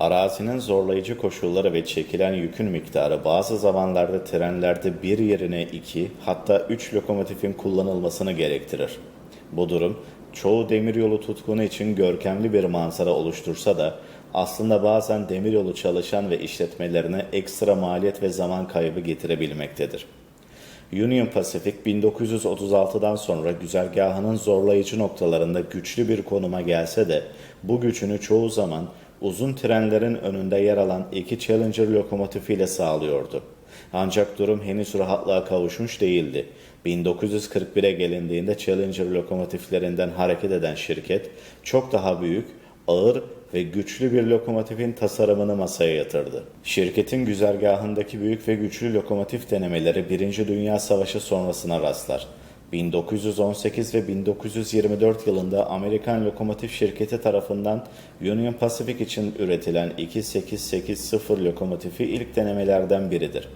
Arazinin zorlayıcı koşulları ve çekilen yükün miktarı bazı zamanlarda trenlerde bir yerine iki hatta üç lokomotifin kullanılmasını gerektirir. Bu durum çoğu demiryolu tutkunu için görkemli bir manzara oluştursa da aslında bazen demiryolu çalışan ve işletmelerine ekstra maliyet ve zaman kaybı getirebilmektedir. Union Pacific 1936'dan sonra güzergahının zorlayıcı noktalarında güçlü bir konuma gelse de bu gücünü çoğu zaman uzun trenlerin önünde yer alan iki Challenger lokomotifiyle sağlıyordu. Ancak durum henüz rahatlığa kavuşmuş değildi. 1941'e gelindiğinde Challenger lokomotiflerinden hareket eden şirket çok daha büyük, ağır ve güçlü bir lokomotifin tasarımını masaya yatırdı. Şirketin güzergahındaki büyük ve güçlü lokomotif denemeleri 1. Dünya Savaşı sonrasına rastlar. 1918 ve 1924 yılında Amerikan Lokomotif Şirketi tarafından Union Pacific için üretilen 2880 lokomotifi ilk denemelerden biridir.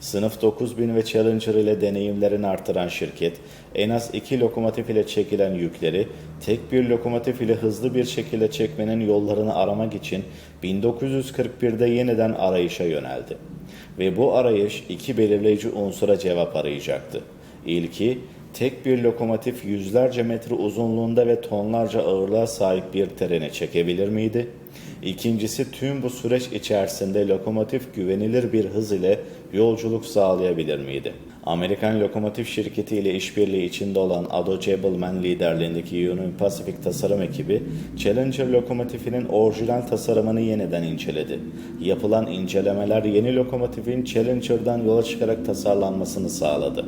Sınıf 9000 ve Challenger ile deneyimlerini artıran şirket, en az iki lokomotif ile çekilen yükleri tek bir lokomotif ile hızlı bir şekilde çekmenin yollarını aramak için 1941'de yeniden arayışa yöneldi. Ve bu arayış iki belirleyici unsura cevap arayacaktı. İlki, tek bir lokomotif yüzlerce metre uzunluğunda ve tonlarca ağırlığa sahip bir treni çekebilir miydi? İkincisi tüm bu süreç içerisinde lokomotif güvenilir bir hız ile yolculuk sağlayabilir miydi? Amerikan Lokomotif Şirketi ile işbirliği içinde olan Ado Jabelman liderliğindeki Union Pacific tasarım ekibi Challenger lokomotifinin orijinal tasarımını yeniden inceledi. Yapılan incelemeler yeni lokomotifin Challenger'dan yola çıkarak tasarlanmasını sağladı.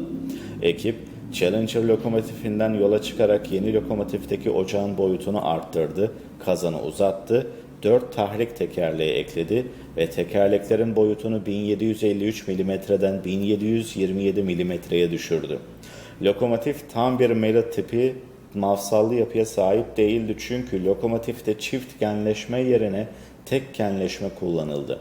Ekip Challenger lokomotifinden yola çıkarak yeni lokomotifteki ocağın boyutunu arttırdı, kazanı uzattı, 4 tahrik tekerleği ekledi ve tekerleklerin boyutunu 1753 mm'den 1727 mm'ye düşürdü. Lokomotif tam bir Merritt tipi mafsallı yapıya sahip değildi çünkü lokomotifte çift genleşme yerine tek genleşme kullanıldı.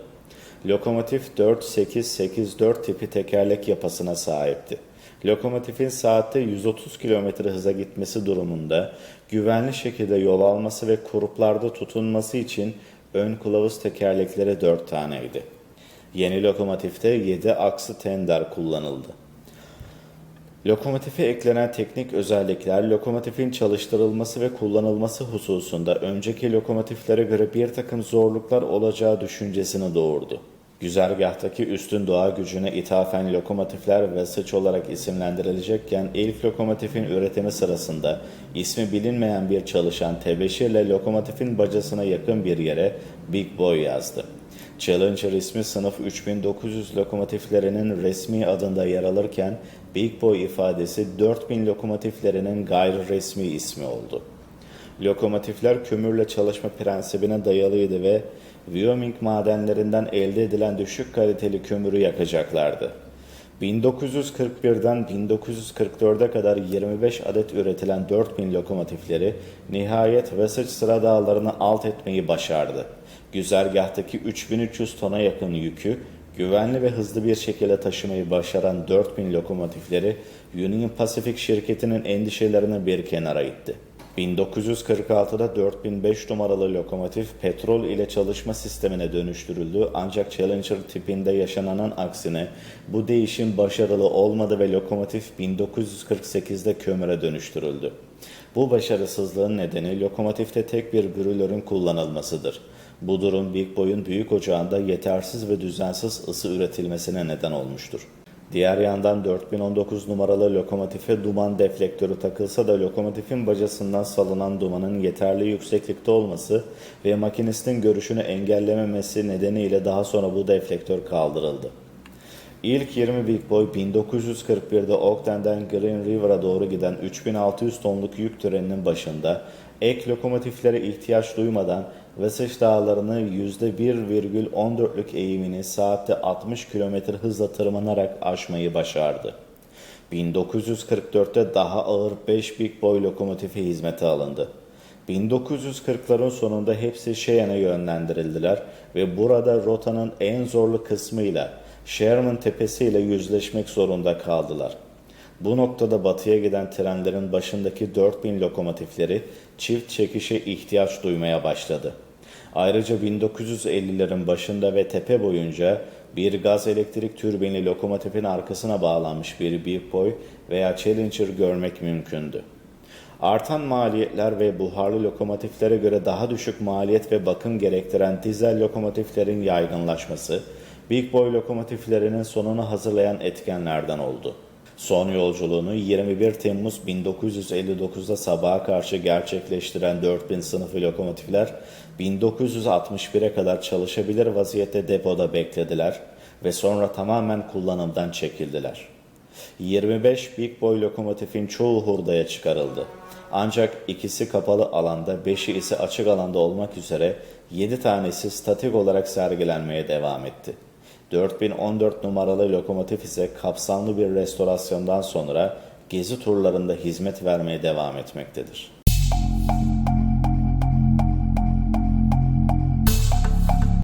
Lokomotif 4-8-8-4 tipi tekerlek yapısına sahipti. Lokomotifin saatte 130 km hıza gitmesi durumunda güvenli şekilde yol alması ve kuruplarda tutunması için ön kılavuz tekerlekleri 4 taneydi. Yeni lokomotifte 7 aksı tender kullanıldı. Lokomotife eklenen teknik özellikler lokomotifin çalıştırılması ve kullanılması hususunda önceki lokomotiflere göre bir takım zorluklar olacağı düşüncesini doğurdu. Güzergahtaki üstün doğa gücüne ithafen lokomotifler ve sıç olarak isimlendirilecekken ilk lokomotifin üretimi sırasında ismi bilinmeyen bir çalışan tebeşirle lokomotifin bacasına yakın bir yere Big Boy yazdı. Challenger ismi sınıf 3900 lokomotiflerinin resmi adında yer alırken Big Boy ifadesi 4000 lokomotiflerinin gayri resmi ismi oldu. Lokomotifler kömürle çalışma prensibine dayalıydı ve Wyoming madenlerinden elde edilen düşük kaliteli kömürü yakacaklardı. 1941'den 1944'e kadar 25 adet üretilen 4000 lokomotifleri nihayet Vesage sıra alt etmeyi başardı. Güzergahtaki 3300 tona yakın yükü güvenli ve hızlı bir şekilde taşımayı başaran 4000 lokomotifleri Union Pacific şirketinin endişelerini bir kenara itti. 1946'da 4005 numaralı lokomotif petrol ile çalışma sistemine dönüştürüldü ancak Challenger tipinde yaşananın aksine bu değişim başarılı olmadı ve lokomotif 1948'de kömüre dönüştürüldü. Bu başarısızlığın nedeni lokomotifte tek bir brülörün kullanılmasıdır. Bu durum Big Boy'un büyük ocağında yetersiz ve düzensiz ısı üretilmesine neden olmuştur. Diğer yandan 4019 numaralı lokomotife duman deflektörü takılsa da lokomotifin bacasından salınan dumanın yeterli yükseklikte olması ve makinistin görüşünü engellememesi nedeniyle daha sonra bu deflektör kaldırıldı. İlk 20 Big Boy 1941'de Ogden'den Green River'a doğru giden 3600 tonluk yük töreninin başında ek lokomotiflere ihtiyaç duymadan Vesage Dağları'nı %1,14'lük eğimini saatte 60 km hızla tırmanarak aşmayı başardı. 1944'te daha ağır 5 Big Boy lokomotifi hizmete alındı. 1940'ların sonunda hepsi Cheyenne'e yönlendirildiler ve burada rotanın en zorlu kısmıyla Sherman Tepesi ile yüzleşmek zorunda kaldılar. Bu noktada batıya giden trenlerin başındaki 4000 lokomotifleri çift çekişe ihtiyaç duymaya başladı. Ayrıca 1950'lerin başında ve tepe boyunca bir gaz elektrik türbinli lokomotifin arkasına bağlanmış bir Big Boy veya Challenger görmek mümkündü. Artan maliyetler ve buharlı lokomotiflere göre daha düşük maliyet ve bakım gerektiren dizel lokomotiflerin yaygınlaşması, Big Boy lokomotiflerinin sonunu hazırlayan etkenlerden oldu. Son yolculuğunu 21 Temmuz 1959'da sabaha karşı gerçekleştiren 4000 sınıfı lokomotifler 1961'e kadar çalışabilir vaziyette depoda beklediler ve sonra tamamen kullanımdan çekildiler. 25 Big Boy lokomotifin çoğu hurdaya çıkarıldı. Ancak ikisi kapalı alanda, 5'i ise açık alanda olmak üzere 7 tanesi statik olarak sergilenmeye devam etti. 4014 numaralı lokomotif ise kapsamlı bir restorasyondan sonra gezi turlarında hizmet vermeye devam etmektedir.